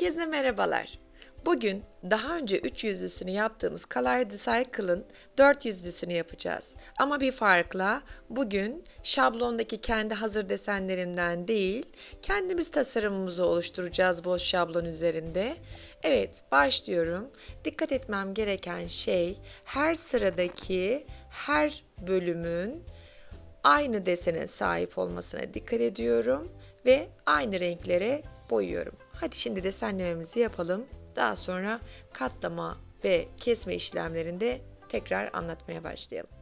Herkese merhabalar. Bugün daha önce 3 yüzlüsünü yaptığımız Color Cycle'ın 4 yüzlüsünü yapacağız. Ama bir farkla bugün şablondaki kendi hazır desenlerimden değil, kendimiz tasarımımızı oluşturacağız boş şablon üzerinde. Evet, başlıyorum. Dikkat etmem gereken şey her sıradaki her bölümün aynı desene sahip olmasına dikkat ediyorum ve aynı renklere boyuyorum. Hadi şimdi desenlememizi yapalım. Daha sonra katlama ve kesme işlemlerinde tekrar anlatmaya başlayalım.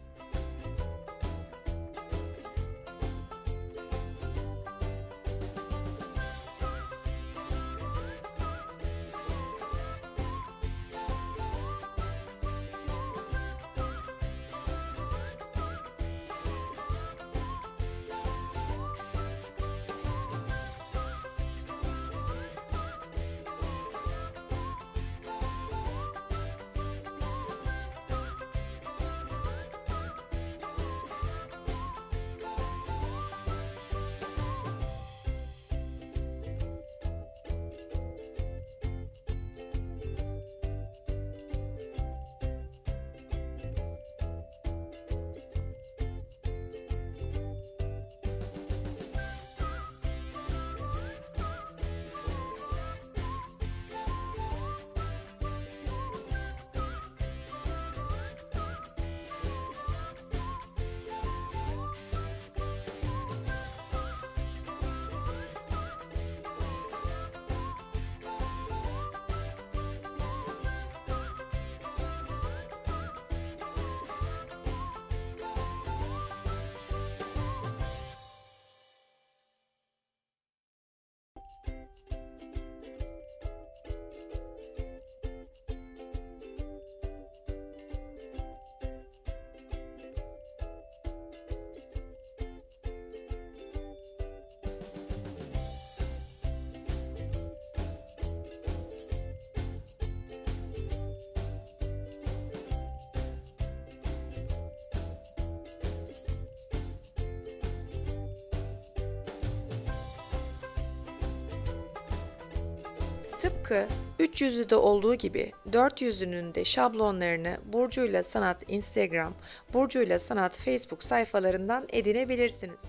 Tıpkı 3 yüzlüde olduğu gibi 4 yüzlünün de şablonlarını Burcu'yla Sanat Instagram, Burcu'yla Sanat Facebook sayfalarından edinebilirsiniz.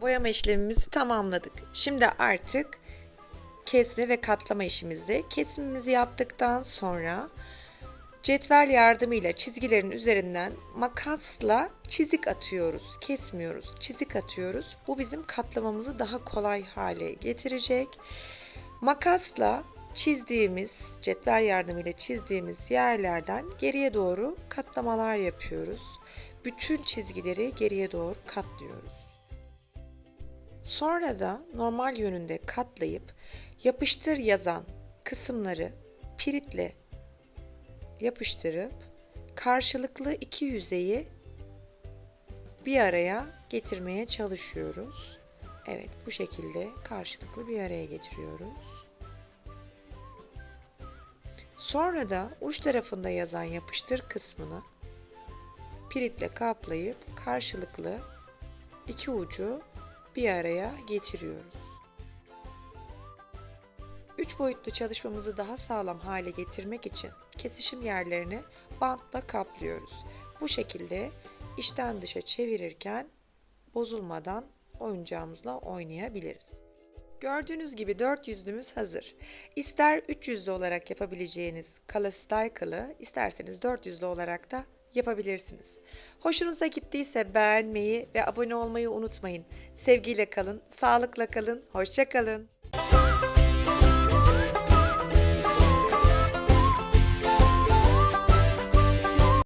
Boyama işlemimizi tamamladık. Şimdi artık kesme ve katlama işimizde. Kesimimizi yaptıktan sonra cetvel yardımıyla çizgilerin üzerinden makasla çizik atıyoruz. Kesmiyoruz, çizik atıyoruz. Bu bizim katlamamızı daha kolay hale getirecek. Makasla çizdiğimiz, cetvel yardımıyla çizdiğimiz yerlerden geriye doğru katlamalar yapıyoruz. Bütün çizgileri geriye doğru katlıyoruz. Sonra da normal yönünde katlayıp yapıştır yazan kısımları piritle yapıştırıp karşılıklı iki yüzeyi bir araya getirmeye çalışıyoruz. Evet bu şekilde karşılıklı bir araya getiriyoruz. Sonra da uç tarafında yazan yapıştır kısmını piritle kaplayıp karşılıklı iki ucu bir araya getiriyoruz. Üç boyutlu çalışmamızı daha sağlam hale getirmek için kesişim yerlerini bantla kaplıyoruz. Bu şekilde içten dışa çevirirken bozulmadan oyuncağımızla oynayabiliriz. Gördüğünüz gibi 4 yüzlümüz hazır. İster 3 yüzlü olarak yapabileceğiniz Calastycle'ı isterseniz 4 yüzlü olarak da yapabilirsiniz. Hoşunuza gittiyse beğenmeyi ve abone olmayı unutmayın. Sevgiyle kalın, sağlıkla kalın, hoşça kalın.